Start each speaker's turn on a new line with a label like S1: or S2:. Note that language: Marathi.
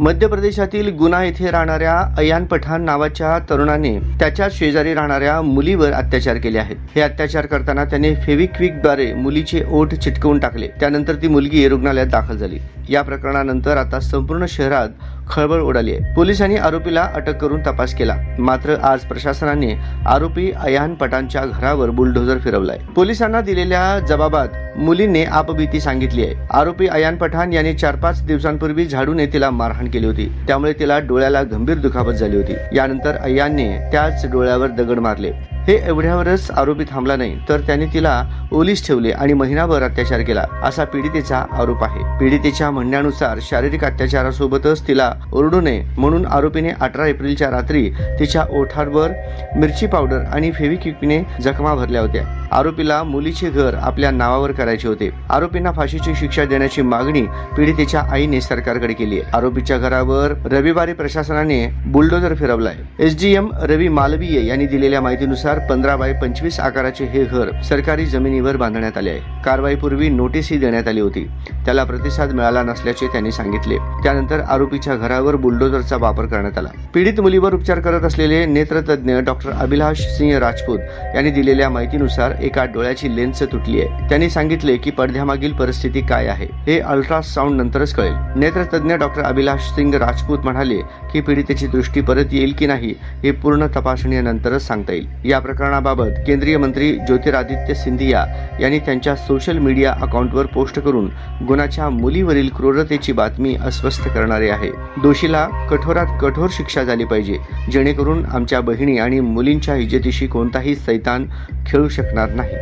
S1: मध्य प्रदेशातील गुना येथे राहणाऱ्या अयान पठाण नावाच्या तरुणाने त्याच्या शेजारी राहणाऱ्या मुलीवर अत्याचार केले आहेत. हे अत्याचार करताना त्याने फेविक्विकद्वारे मुलीचे ओठ चिटकवून टाकले. त्यानंतर ती मुलगी रुग्णालयात दाखल झाली. या प्रकरणानंतर आता संपूर्ण शहरात खळबळ उडाली आहे पोलिसांनी आरोपीला अटक करून तपास केला. मात्र आज प्रशासनाने आरोपी अयान पटांच्या घरावर बुलडोझर फिरवलाय. पोलिसांना दिलेल्या जबाबात मुलीने आपबीती सांगितली आहे. आरोपी अयान पठाण यांनी चार पाच दिवसांपूर्वी झाडूने तिला मारहाण केली होती. त्यामुळे तिला डोळ्याला गंभीर दुखापत झाली होती. यानंतर अय्यानने त्याच डोळ्यावर दगड मारले. हे एवढ्यावरच आरोपी थांबला नाही तर त्याने तिला ओलीस ठेवले आणि महिनाभर अत्याचार केला असा पीडितेचा आरोप आहे. पीडितेच्या म्हणण्यानुसार शारीरिक अत्याचारासोबतच तिला ओरडू नये म्हणून आरोपीने अठरा एप्रिलच्या रात्री तिच्या ओठांवर मिरची पावडर आणि फेविक्विकने जखमा भरल्या होत्या. आरोपीला मुलीचे घर आपल्या नावावर करायचे होते. आरोपींना फाशीची शिक्षा देण्याची मागणी पीडितेच्या आईने सरकारकडे केली आहे. आरोपीच्या घरावर रविवारी प्रशासनाने बुलडोजर फिरवलाय. एसडीएम रवी मालवीय यांनी दिलेल्या माहितीनुसार पंधरा बाय पंचवीस आकाराचे हे घर सरकारी जमिनीवर बांधण्यात आले आहे. कारवाईपूर्वी नोटीसही देण्यात आली होती. त्याला प्रतिसाद मिळाला नसल्याचे त्यांनी सांगितले. त्यानंतर आरोपीच्या घरावर बुलडोजरचा वापर करण्यात आला. पीडित मुलीवर उपचार करत असलेले नेत्रतज्ञ डॉक्टर अभिलाष सिंह राजपूत यांनी दिलेल्या माहितीनुसार एका डोळ्याची लेन्स तुटली आहे. त्यांनी सांगितले की पडद्यामागील परिस्थिती काय आहे हे अल्ट्रासाऊंड नंतरच कळेल. नेत्रतज्ञ डॉक्टर अभिलाष सिंग राजपूत म्हणाले की पीडितेची दृष्टी परत येईल की नाही हे पूर्ण तपासणीनंतरच सांगता येईल. या प्रकरणाबाबत केंद्रीय मंत्री ज्योतिरादित्य सिंधिया यांनी त्यांच्या सोशल मीडिया अकाउंटवर पोस्ट करून गुणाच्या मुलीवरील क्रूरतेची बातमी अस्वस्थ करणारी आहे. दोषीला कठोरात कठोर शिक्षा झाली पाहिजे जेणेकरून आमच्या बहिणी आणि मुलींच्या इज्जतीशी कोणताही सैतान खेळू शकणार नाही.